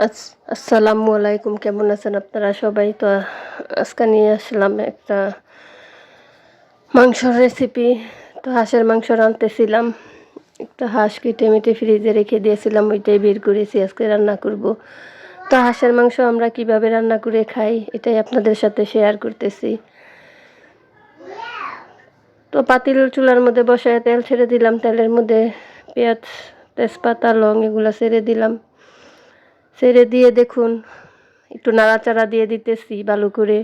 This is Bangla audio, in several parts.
আস- আসসালামু আলাইকুম, কেমন আছেন আপনারা সবাই? তো আজকে নিয়ে আসলাম একটা মাংসর রেসিপি তো হাঁসের মাংস রাঁধতেছিলাম। একটা হাঁস কেটে মেটে ফ্রিজে রেখে দিয়েছিলাম, ওইটাই বের করেছি, আজকে রান্না করব। তো হাঁসের মাংস আমরা কীভাবে রান্না করে খাই, এটাই আপনাদের সাথে শেয়ার করতেছি। তো পাতিল চুলার মধ্যে বসায় তেল ছেড়ে দিলাম, তেলের মধ্যে পেঁয়াজ, তেজপাতা, লং এগুলো ছেড়ে দিলাম। ছেড়ে দিয়ে দেখুন, একটু নাড়াচাড়া দিয়ে দিতেছি ভালো করে।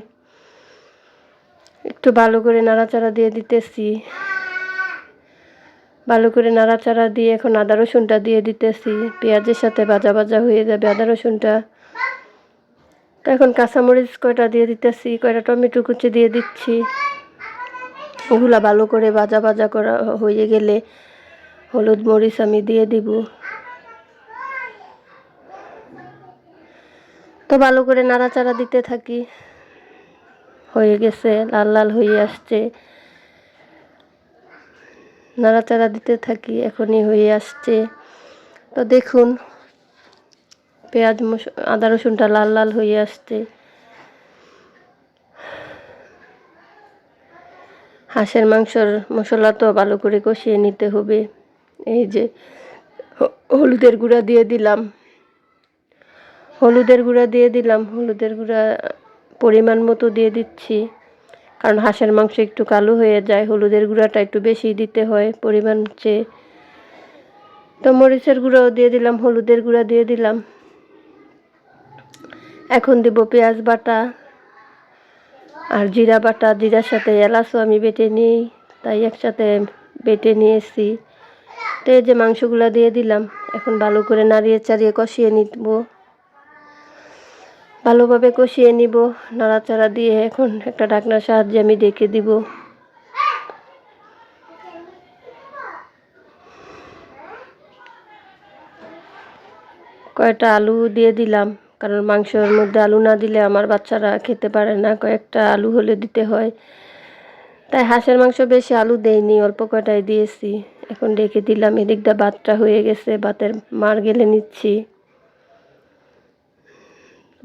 একটু ভালো করে নাড়াচাড়া দিয়ে দিতেছি। ভালো করে নাড়াচাড়া দিয়ে এখন আদা রসুনটা দিয়ে দিতেছি। পেঁয়াজের সাথে ভাজা ভাজা হয়ে যাবে আদা রসুনটা। তো এখন কাঁচামরিচ কয়টা দিয়ে দিতেছি, কয়টা টমেটো কুচি দিয়ে দিচ্ছি। ওগুলা ভালো করে ভাজা ভাজা করা হয়ে গেলে হলুদ মরিচ আমি দিয়ে দিব। তো ভালো করে নাড়াচাড়া দিতে থাকি। হয়ে গেছে, লাল লাল হয়ে আসছে। নাড়াচাড়া দিতে থাকি, এখনই হয়ে আসছে। তো দেখুন, পেঁয়াজ আদা রসুনটা লাল লাল হয়ে আসছে। হাঁসের মাংসর মশলা তো ভালো করে কষিয়ে নিতে হবে। এই যে হলুদের গুঁড়া দিয়ে দিলাম। হলুদের গুঁড়া দিয়ে দিলাম। হলুদের গুঁড়া পরিমাণ মতো দিয়ে দিচ্ছি। কারণ হাঁসের মাংস একটু কালো হয়ে যায়, হলুদের গুঁড়াটা একটু বেশি দিতে হয় পরিমাণ চেয়ে। তো মরিচের গুঁড়াও দিয়ে দিলাম, হলুদের গুঁড়া দিয়ে দিলাম। এখন দিব পেঁয়াজ বাটা আর জিরা বাটা। জিরার সাথে এলাচও আমি বেটে নিই, তাই একসাথে বেটে নিয়েছি। তো এই যে মাংসগুলো দিয়ে দিলাম, এখন ভালো করে নাড়িয়ে চাড়িয়ে কষিয়ে নিব। ভালোভাবে কষিয়ে নিব। নাড়াচাড়া দিয়ে এখন একটা ঢাকনার সাহায্যে আমি ডেকে দিব। কয়েকটা আলু দিয়ে দিলাম, কারণ মাংসের মধ্যে আলু না দিলে আমার বাচ্চারা খেতে পারে না। কয়েকটা আলু হলে দিতে হয়। তাই হাঁসের মাংস বেশি আলু দেয়নি অল্প কয়টাই দিয়েছি। এখন ডেকে দিলাম, এদিকটা ভাতটা হয়ে গেছে, ভাতের মার গেলে নিচ্ছি।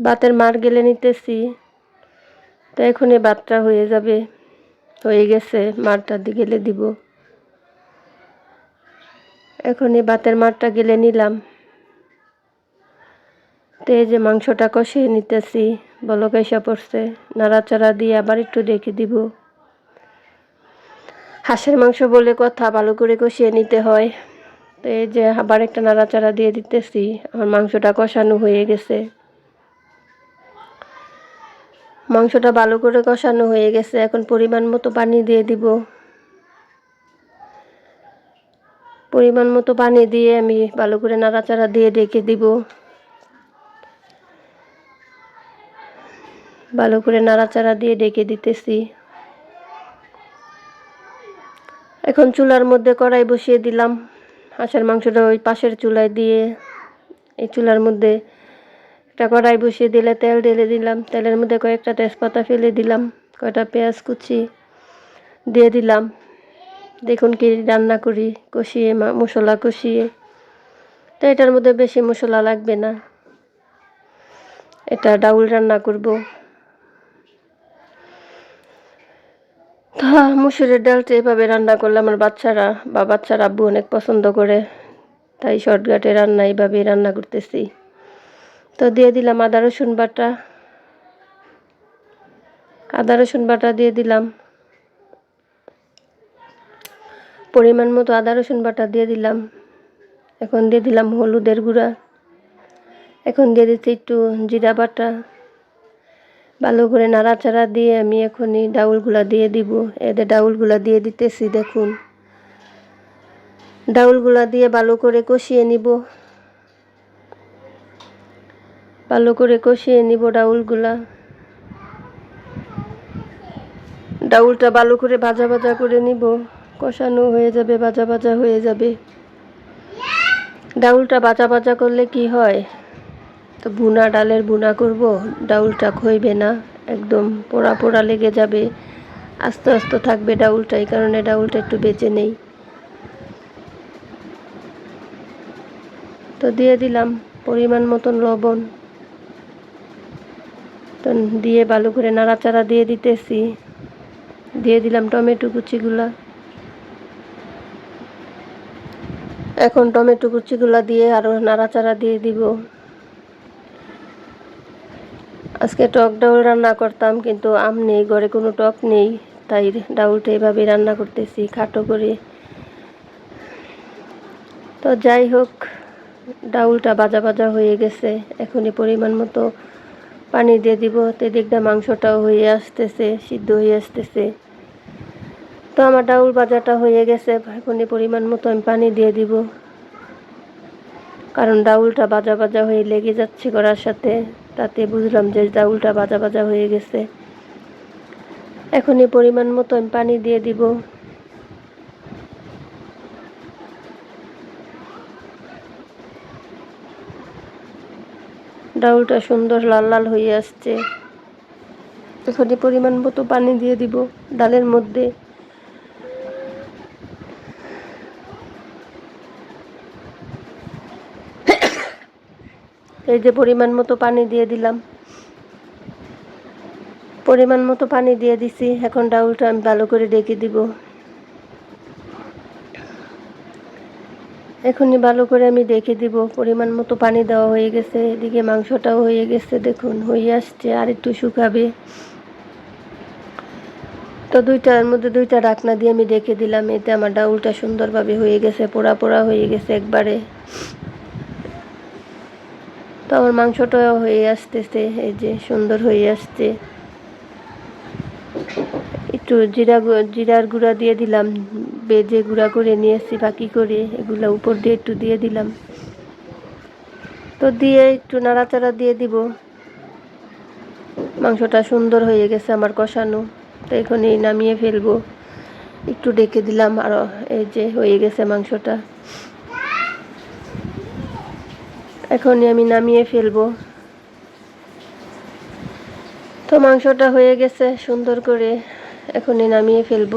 ভাতের মার গেলে নিতেছি। তো এখনই ভাতটা হয়ে যাবে। হয়ে গেছে, মারটা গেলে দিব। এখনই বাতের মারটা গেলে নিলাম। তো এই যে মাংসটা কষিয়ে নিতেছি, বলক এসে পড়ছে। নাড়াচাড়া দিয়ে আবার একটু রেখে দিব। হাঁসের মাংস বলে কথা, ভালো করে কষিয়ে নিতে হয়। তো এই যে আবার একটা নাড়াচাড়া দিয়ে দিতেছি, আমার মাংসটা কষানো হয়ে গেছে। মাংসটা ভালো করে কষানো হয়ে গেছে। এখন পরিমাণ মতো পানি দিয়ে দিব। পরিমাণ মতো পানি দিয়ে আমি ভালো করে নাড়াচাড়া দিয়ে ঢেকে দিব। ভালো করে নাড়াচাড়া দিয়ে ডেকে দিতেছি। এখন চুলার মধ্যে কড়াই বসিয়ে দিলাম। হাঁসের মাংসটা ওই পাশের চুলায় দিয়ে, এই চুলার মধ্যে একটা কড়াই বসিয়ে দিলে তেল ঢেলে দিলাম। তেলের মধ্যে কয়েকটা তেজপাতা ফেলে দিলাম, কয়টা পেঁয়াজ কুচি দিয়ে দিলাম। দেখুন কি রান্না করি, কষিয়ে মশলা কষিয়ে। তো এটার মধ্যে বেশি মশলা লাগবে না। এটা ডাউল রান্না করব। তা মুসুরের ডালটা এভাবে রান্না করলে আমার বাচ্চারা বা বাচ্চার আব্বু অনেক পছন্দ করে। তাই শর্টকাটে রান্না এইভাবেই রান্না করতেছি। তো দিয়ে দিলাম আদা, রসুন বাটা। আদা, রসুন বাটা দিয়ে দিলাম। পরিমাণ মতো আদা, রসুন বাটা দিয়ে দিলাম। এখন দিয়ে দিলাম হলুদের গুঁড়া। এখন দিয়ে দিচ্ছি একটু জিরা বাটা। ভালো করে নাড়াচাড়া দিয়ে আমি এখনই ডাউলগুলা দিয়ে দিব। এদের ডাউলগুলা দিয়ে দিতেছি, দেখুন। ডাউলগুলা দিয়ে ভালো করে কষিয়ে নিব। ভালো করে কষিয়ে নিব ডাউলগুলা। ডাউলটা ভালো করে ভাজা ভাজা করে নিব। কষানো হয়ে যাবে, ভাজা ভাজা হয়ে যাবে। ডাউলটা ভাজা ভাজা করলে কি হয়? তো বুনা ডালের বুনা করব, ডাউলটা খইবে না, একদম পোড়া পোড়া লেগে যাবে। আস্তে আস্তে থাকবে ডাউলটা, এই কারণে ডাউলটা একটু বেঁচে নেই। তো দিয়ে দিলাম পরিমাণ মতন লবণ। তো দিয়ে ভালো করে নাড়াচাড়া দিয়ে দিতেছি। দিয়ে দিলাম টমেটো কুচিগুলা। এখন টমেটো কুচিগুলা দিয়ে আরও নাড়াচাড়া দিয়ে দিব। আজকে টক ডাউল রান্না করতাম, কিন্তু আম নেই, ঘরে কোনো টক নেই, তাই ডাউলটা এভাবে রান্না করতেছি, খাটো করে। তো যাই হোক, ডাউলটা বাজা বাজা হয়ে গেছে, এখনই পরিমাণ মতো পানি দিয়ে দিব। তো দেখটা মাংসটাও হয়ে আসতেছে, সিদ্ধ হয়ে আসতেছে। তো আমার ডাউল বাজাটা হয়ে গেছে। এখনই পরিমাণ মতো আমি পানি দিয়ে দিব। কারণ ডাউলটা বাজা বাজা হয়ে লেগে যাচ্ছে করার সাথে। তাতে বুঝলাম যে ডাউলটা বাজা বাজা হয়ে গেছে। এখনই পরিমাণ মতো আমি পানি দিয়ে দিব। ডাউলটা সুন্দর লাল লাল হয়ে আসছে। এখনই পরিমাণ মতো পানি দিয়ে দিব ডালের মধ্যে। এই যে পরিমাণ মতো পানি দিয়ে দিলাম। পরিমাণ মতো পানি দিয়ে দিছি। এখন ডাউলটা আমি ভালো করে ডেকে দিব। এখনই ভালো করে আমি দেখে দিব, পরিমাণ মতো পানি দেওয়া হয়ে গেছে, এদিকে মাংসটাও হয়ে গেছে, দেখুন, হয়ে আসছে, আর একটু শুকাবে। তো দুইটার মধ্যে দুইটা ঢাকনা দিয়ে আমি ডেকে দিলাম, এতে আমার ডাউলটা সুন্দরভাবে হয়ে গেছে, পোড়া পোড়া হয়ে গেছে একবারে। তো আমার মাংসটাও হয়ে আসতেছে, এই যে সুন্দর হয়ে আসছে। একটু জিরা জিরার গুঁড়া দিয়ে দিলাম বেজে গুঁড়া করে নিয়েছি বাকি করে এগুলো উপর দিয়ে একটু দিয়ে দিলাম। তো দিয়ে একটু নাড়াচাড়া দিয়ে দিব। মাংসটা সুন্দর হয়ে গেছে আমার কষানো। তো এখনই নামিয়ে ফেলব। একটু ডেকে দিলাম আর, এই যে হয়ে গেছে মাংসটা। এখনই আমি নামিয়ে ফেলব। তো মাংসটা হয়ে গেছে সুন্দর করে। এখনই নামিয়ে ফেলব।